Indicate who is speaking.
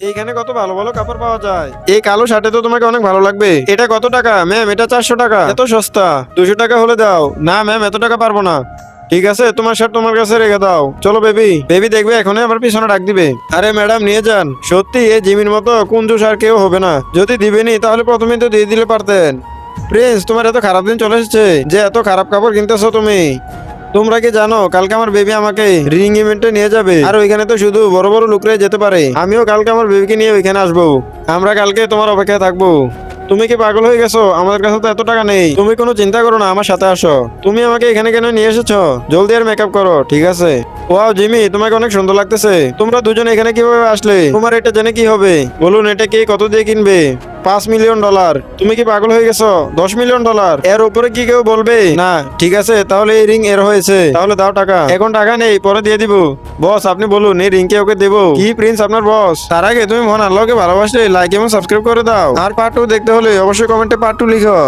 Speaker 1: এইখানে কত ভালো ভালো কাপড় পাওয়া যায়? এই কালো শার্টে তো তোমাকে অনেক ভালো লাগবে। এটা কত টাকা? ম্যাম, এটা চারশো টাকা। এত সস্তা। দুশো টাকা হলে দাও। না, ম্যাম, এত টাকা পারব না। ঠিক আছে, তোমার শার্ট তোমার কাছে রেখে দাও। চলো, বেবি। বেবি দেখবে, এখনই আবার পিছনে ডাক দিবে। আরে, ম্যাডাম, নিয়ে যান। সত্যি, এই জিমির মতো কুঞ্জুস আর কেউ হবে না। যদি দিবেনি, তাহলে প্রথমেই তো দিয়ে দিলে পারতেন। প্রিন্স, তোমার এত খারাপ দিন চলে এসেছে। যে এত খারাপ কাপড় কিনতেছো তুমি। তোমরা কি জানো, কালকে আমার বেবি আমাকে রিং ইভেন্টে নিয়ে যাবে? আর ওইখানে তো শুধু বড় বড় লোকরাই যেতে পারে। আমিও কালকে আমার বেবিকে নিয়ে ওইখানে আসব। আমরা কালকে তোমার অপেক্ষায় থাকব। তুমি কি পাগল হয়ে গেছো? আমাদের কাছে তো এত টাকা নেই। তুমি কোনো চিন্তা করো না, আমার সাথে আসো। তুমি আমাকে এখানে কেন নিয়ে এসেছ? জলদি আর মেকআপ করো, ঠিক আছে? ওয়াও জিমি, তোমাকে অনেক সুন্দর লাগতেছে। তোমরা দুজন এখানে কীভাবে আসলে? তোমার এটা জেনে কি হবে? বলুন, এটা কে, কত দিয়ে কিনবে? পাঁচ মিলিয়ন ডলার। তুমি কি পাগল হয়ে গেছো? দশ মিলিয়ন ডলার। এর উপরে কি কেউ বলবে? না, ঠিক আছে, তাহলে এই রিং এর হয়েছে। তাহলে দাও টাকা। এখন টাকা নেই, পরে দিয়ে দিব। বস, আপনি বলুন, এই রিং কে ওকে দেবো। কি প্রিন্স আপনার বস? তার আগে তুমি মন আল্লাহকে ভালোবাসলে লাইক এবং সাবস্ক্রাইব করে দাও। আর পার্ট টু দেখতে হলে অবশ্যই কমেন্টে পার্ট টু লিখো।